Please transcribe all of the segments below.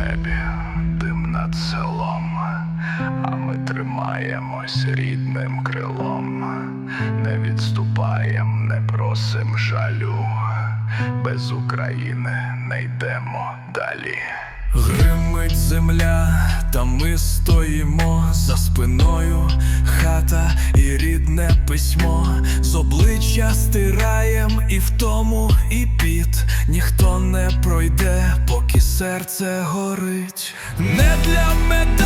небі, дим над селом, а ми тримаємось рідним крилом, не відступаєм, не просим жалю, без України не йдемо далі. Гримить земля, та ми стоїмо за спиною, хата і рідне письмо, з обличчя стираєм і в тому, і під. Ніхто не пройде, серце горить. Не для медалей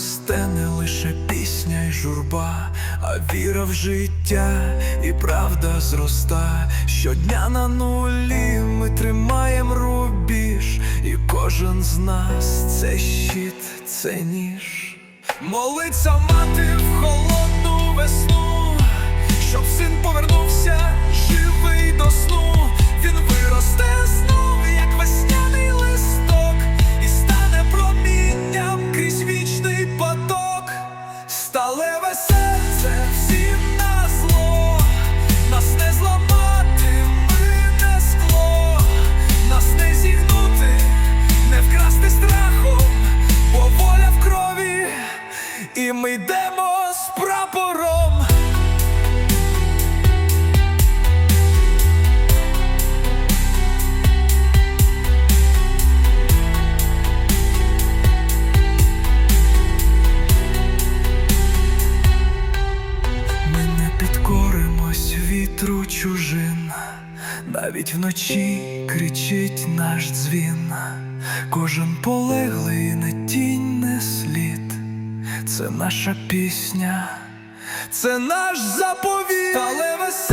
росте не лише пісня й журба, а віра в життя і правда зроста. Щодня на нулі ми тримаєм рубіж, і кожен з нас це щит, це ніж. Молиться мати в холодну весну, щоб син з прапором. Ми не підкоримось вітру чужин, навіть вночі кричить наш дзвін, кожен полеглий не тінь, це наша пісня, це наш заповіт, але серце